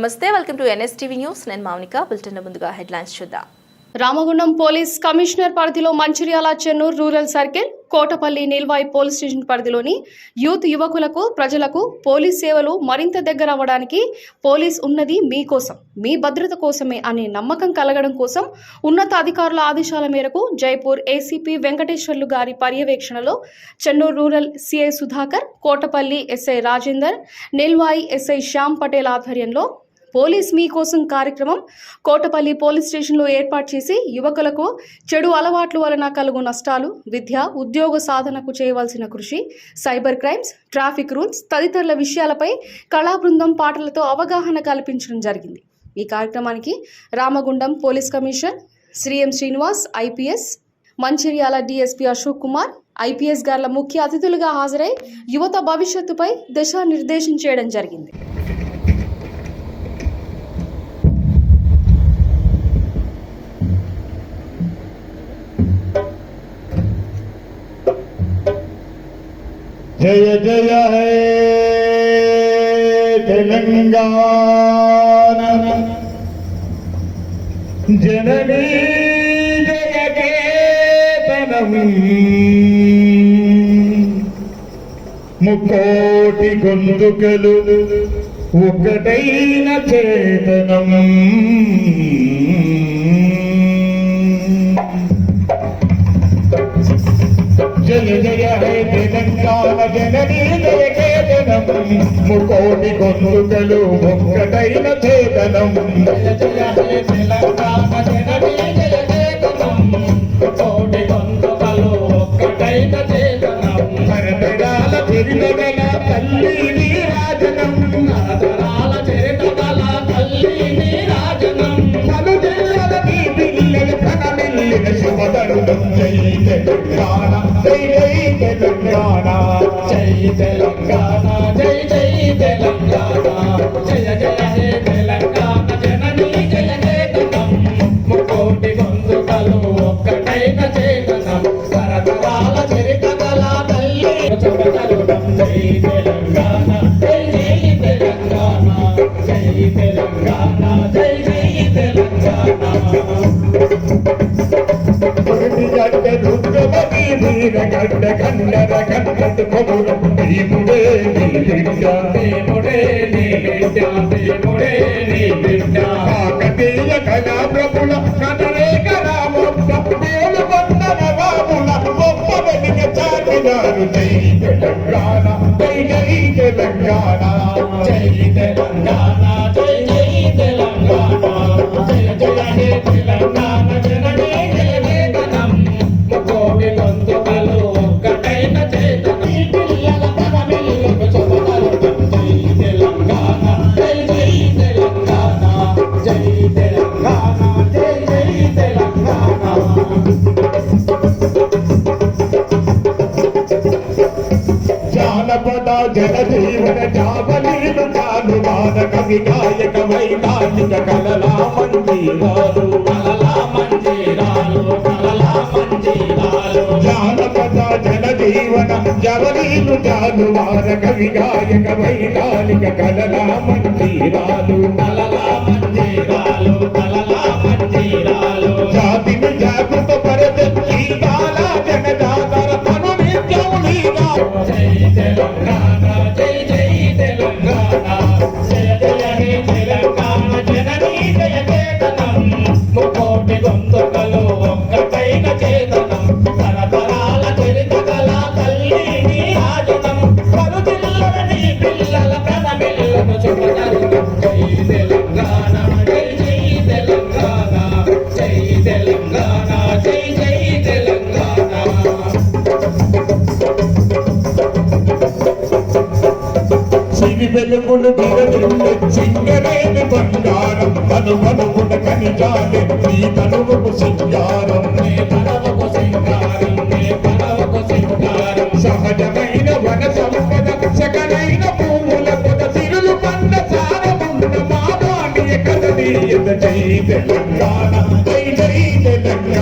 నమస్తే welcome to NSTV news. నేను Mounika bulletin ముందుగా హెడ్లైన్స్ చూద్దాం. రామగుండం పోలీస్ కమిషనర్ పరిధిలో Mancherial Chennur rural circle Kotapalli Nilwai police station పరిధిలోని యూత్ యువకులకు ప్రజలకు పోలీస్ సేవలు మరింత దగ్గర అవ్వడానికి పోలీస్ ఉన్నది మీకోసం మీ భద్రత కోసమే అనే నమ్మకం కలగడం కోసం ఉన్నత అధికారుల ఆదేశాల మేరకు జైపూర్ ఏసీపీ వెంకటేశ్వర్లు గారి పర్యవేక్షణలో Chennur rural CI Sudhakar Kotapalli SI Rajender Nilwai SI Shyam Patel ఆధ్వర్యంలో పోలీస్ మీకోసం కార్యక్రమం కోటపల్లి పోలీస్ స్టేషన్లో ఏర్పాటు చేసి యువకులకు చెడు అలవాట్ల వలన కలుగు నష్టాలు విద్య ఉద్యోగ సాధనకు చేయవలసిన కృషి సైబర్ క్రైమ్స్ ట్రాఫిక్ రూల్స్ తదితరుల విషయాలపై కళా బృందం పాటలతో అవగాహన కల్పించడం జరిగింది. ఈ కార్యక్రమానికి Ramagundam police commissioner Shri M Srinivas IPS Mancherial DSP Ashok Kumar IPS గార్ల ముఖ్య అతిథులుగా హాజరై యువత భవిష్యత్తుపై దిశానిర్దేశం చేయడం జరిగింది. జయ జయ హే తెలంగాణ. జననీ జయ ముకోటి గొంతుకలు ఒకటైన చేతనం. జయ జయ హే తెలంగాణ జననీ జయ కేతనం. ముకోటి గొంతుకలు ఒక్కటైన చేతనం. జయ జయ హే జై తెలంగాణ జై జై తెలంగాణ జై తెలంగాణ జై జై తెలంగాణ జయ జయ హే తెలంగాణ జననీ జయ చేతనం ముకోటి గొంతుకలు ఒక్కటైన చేతనం తరతరాల చరిత కళ తల్లి శుభదరుణం జై తెలంగాణ జై జై తెలంగాణ జై తెలంగాణ జై జై తెలంగాణ గడ్డ రుద్రమణి వీరగడ్డ కన్నర కన్నటి కొముడు భీముడే నీ బిడ్డ భీముడే నీ బిడ్డ భీముడే నీ బిడ్డ కాకతీయ కళా ప్రభుల కనరేక రామొక్క వేలు వందన రాముల గొప్ప వెలిగ చాటినారు. జై తెలంగాణ జై జై తెలంగాణ. జై తెలంగాణ జై జై తెలంగాణ. జయ జయ హే తెలంగాణ పద జన జీవన జాబలీలు కాదు బాధ కవి గాయక వైకాలిక కలలా మంజీరాలు కలలా మంజీరాలు కలలా మంజీరాలు జానపద జన జనజీవన జవలీలు బాధ కవి గాయక వైకాలిక కలలా మంజీరాలు కలలా మంజీరాలు కలలా మంజీరాలు జాతిని జాగృత పరదీ కాలా జగదాత ముకోటి గొంతుకలు ఒక్కటైన చేత వెలుగులు దొరచుంటే సింగరేని బంగారం తను పలుకుట కనిజాలే నీ తనువకు సింగారం. నీ తనువకు సింగారం నీ తనువకు సింగారం. సహజమైన వన సంపద సకలైన పూల పొద సిరులు పండ సారమున్న మావాణి కదనీయత జై తెలంగాణ? జై జై తెలంగాణ.